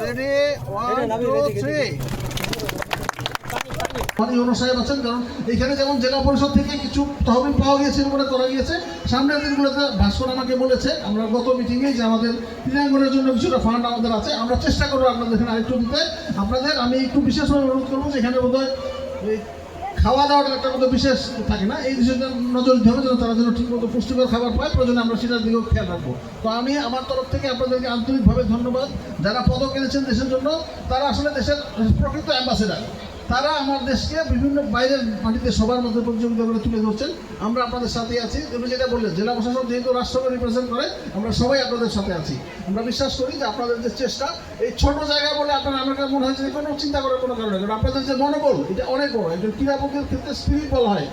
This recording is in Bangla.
Ready one two three Anu সাহেব আছেন কারণ এখানে যেমন জেলা পরিষদ থেকে কিছু তহবিল পাওয়া গিয়েছে বলে করা গিয়েছে সামনের দিনগুলোতে ভাস্কর আমাকে বলেছে আমরা গত মিটিংয়ে যে আমাদের ক্রীড়াঙ্গনের জন্য কিছুটা ফান্ড আমাদের আছে আমরা চেষ্টা করব আপনাদের এখানে আরেকটু দিতে। আপনাদের আমি একটু বিশেষভাবে অনুরোধ করব যেখানে বোধহয় খাওয়া দাওয়াটা একটা মতো বিশেষ থাকে না। এই বিষয়টা নজর দিতে হবে যেন তারা যেন ঠিকমতো পুষ্টিকর খাবার পায় প্রয়োজনে আমরা সেটার দিকেও খেয়াল রাখব। তো আমি আমার তরফ থেকে আপনাদেরকে আন্তরিকভাবে ধন্যবাদ। যারা পদক এনেছেন দেশের জন্য, তারা আসলে দেশের প্রকৃত অ্যাম্বাসেডার। তারা আমার দেশকে বিভিন্ন বাইরের মাটিতে সবার মধ্যে প্রতিযোগিতা করে তুলে ধরছেন। আমরা আপনাদের সাথে আছি। তুমি যেটা বললেন জেলা প্রশাসন যেহেতু রাষ্ট্রকে রিপ্রেজেন্ট করে, আমরা সবাই আপনাদের সাথে আছি। আমরা বিশ্বাস করি যে আপনাদের যে চেষ্টা, এই ছোট জায়গা বলে আপনার আমার মনে হয় যে কোনো চিন্তা করার কোনো কারণে কারণ আপনাদের যে মনোবল, এটা অনেক বড়। একজন ক্রীড়াপতির ক্ষেত্রে স্পিরিট বলা হয়।